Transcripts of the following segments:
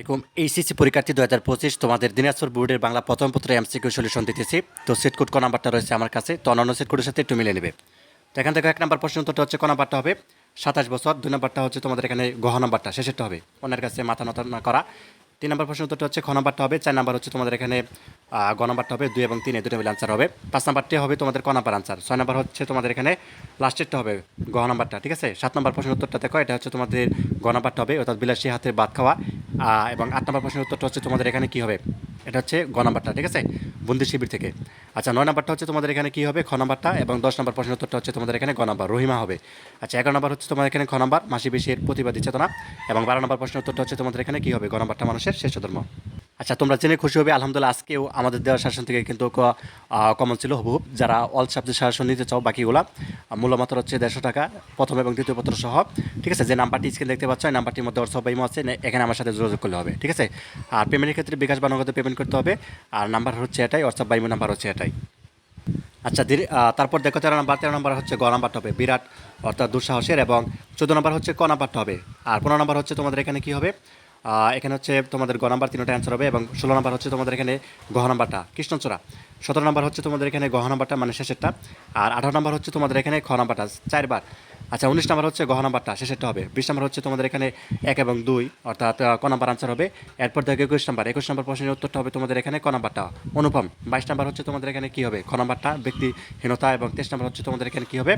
আলাইকুম। এইচএসসি পরীক্ষার্থী দু হাজার পঁচিশ তোমাদের দিনাজপুর বোর্ডের বাংলা প্রথম পত্রে এমসিকিউ সলিউশন দিতেছি। তো সেট কোড ক নাম্বারটা রয়েছে আমার কাছে। তো অন্যান্য সেট কোডের সাথে একটু মিলে নেবে। তো এখান থেকে এক নাম্বার প্রশ্ন উত্তরটা হচ্ছে ক নাম্বারটা হবে? সাতাশ বছর। দুই নাম্বারটা হচ্ছে তোমাদের এখানে গহ নাম্বারটা, শেষেরটা হবে। অন্যের কাছে মাথা নত না করা। তিন নম্বর প্রশ্ন উত্তরটা হচ্ছে খ নাম্বারটা হবে? চার নাম্বার হচ্ছে তোমাদের এখানে গ নাম্বারটা হবে? দুই এবং তিন দুটো মিলে আনসার হবে। পাঁচ নাম্বারটি হবে তোমাদের ক নাম্বার আনসার ছয় নাম্বার হচ্ছে তোমাদের এখানে লাস্টেরটা হবে, গ নাম্বারটা, ঠিক আছে? সাত নম্বর প্রশ্ন উত্তরটা দেখো এটা হচ্ছে তোমাদের গ নাম্বারটা হবে, অর্থাৎ বিলাসী হাতে ভাত খাওয়া। এবং আট নম্বর প্রশ্নের উত্তরটা হচ্ছে তোমাদের এখানে কী হবে? এটা হচ্ছে গ নাম্বারটা, ঠিক আছে? বন্দি শিবির থেকে। আচ্ছা নয় নাম্বারটা হচ্ছে তোমাদের এখানে কী হবে? খ নাম্বারটা এবং দশ নম্বর প্রশ্নের উত্তরটা হচ্ছে তোমাদের এখানে গ নাম্বার, রহিমা হবে। আচ্ছা এগারো নম্বর হচ্ছে তোমাদের এখানে খ নাম্বার মাসি বেশির প্রতিবাদী চেতনা এবং বারো নম্বর প্রশ্নের উত্তরটা হচ্ছে তোমাদের এখানে কী হবে? গ নাম্বারটা মানুষের শেষ ধর্ম। আচ্ছা তোমরা জেনে খুশি হবে আলহামদুলিল্লাহ আজকেও আমাদের দেওয়ার শাসন থেকে কিন্তু কমন ছিল হুবহুব যারা অল সাবজেক্ট শাসন নিতে চাও বাকিগুলা আহ, মূল্য মাত্র হচ্ছে দেড়শো টাকা প্রথম এবং দ্বিতীয় পত্র সহ। ঠিক আছে যে নাম্বারটি স্ক্রিন দেখতে পাচ্ছ এই নাম্বারটির মধ্যে হোয়াটসঅ্যাপ ইমো আছে এখানে আমার সাথে যোগাযোগ করলে হবে। ঠিক আছে? আর পেমেন্টের ক্ষেত্রে বিকাশ বা নগদে পেমেন্ট করতে হবে। আর নাম্বার হচ্ছে এটাই হোয়াটসঅ্যাপ বা ইমো নাম্বার হচ্ছে এটাই। আচ্ছা তারপর দেখো তেরো নাম্বার তেরো নাম্বার হচ্ছে গ নাম্বারটা হবে বিরাট অর্থাৎ দুঃসাহসের এবং চোদ্দ নাম্বার হচ্ছে ক নাম্বারটা হবে। আর পনেরো নাম্বার হচ্ছে তোমাদের এখানে কি হবে? এখানে হচ্ছে তোমাদের গ নাম্বার তিনটা অ্যান্সার হবে এবং ষোলো নাম্বার হচ্ছে তোমাদের এখানে গহ নাম্বারটা। কৃষ্ণচূড়া, সতেরো নাম্বার হচ্ছে তোমাদের এখানে গহ নাম্বারটা মানে শেষেরটা, আর আঠারো নাম্বার হচ্ছে তোমাদের এখানে খ নাম্বারটা, চারবার। আচ্ছা উনিশ নাম্বার হচ্ছে গহ নাম্বারটা, শেষেরটা হবে। বিশ নাম্বার হচ্ছে তোমাদের এখানে এক এবং দুই, অর্থাৎ ক নাম্বার আনসার হবে। এরপর দেখো একুশ নাম্বার একুশ নাম্বার প্রশ্নের উত্তরটা হবে তোমাদের এখানে ক নাম্বারটা। অনুপম, বাইশ নাম্বার হচ্ছে তোমাদের এখানে কী হবে? খ নাম্বারটা, ব্যক্তিহীনতা এবং তেইশ নাম্বার হচ্ছে তোমাদের এখানে কী হবে?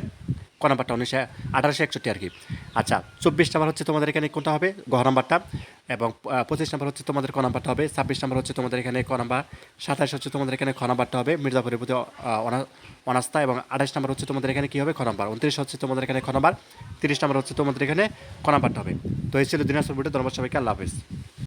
ক নাম্বারটা উনিশশো আঠারোশো একষট্টি আর কি। আচ্ছা চব্বিশ নাম্বার হচ্ছে তোমাদের এখানে কোনটা হবে? গ নাম্বারটা। এবং পঁচিশ নাম্বার হচ্ছে তোমাদের ক নাম্বারটা হবে? ছাব্বিশ নাম্বার হচ্ছে তোমাদের এখানে ক নাম্বার। সাতাশ হচ্ছে তোমাদের এখানে খ নাম্বারটা হবে? মির্জাপুরের প্রতি অনা- অনাস্থা। এবং আঠাশ নাম্বার হচ্ছে তোমাদের এখানে কী হবে? খ নাম্বার। উনত্রিশ হচ্ছে তোমাদের এখানে খ নাম্বার। তিরিশ নাম্বার হচ্ছে তোমাদের এখানে ক নাম্বারটা হবে। তো এই ছিল দিনাজপুর ভিডিও ধন্যবাদ সবাইকে আল্লাহ হাফিজ।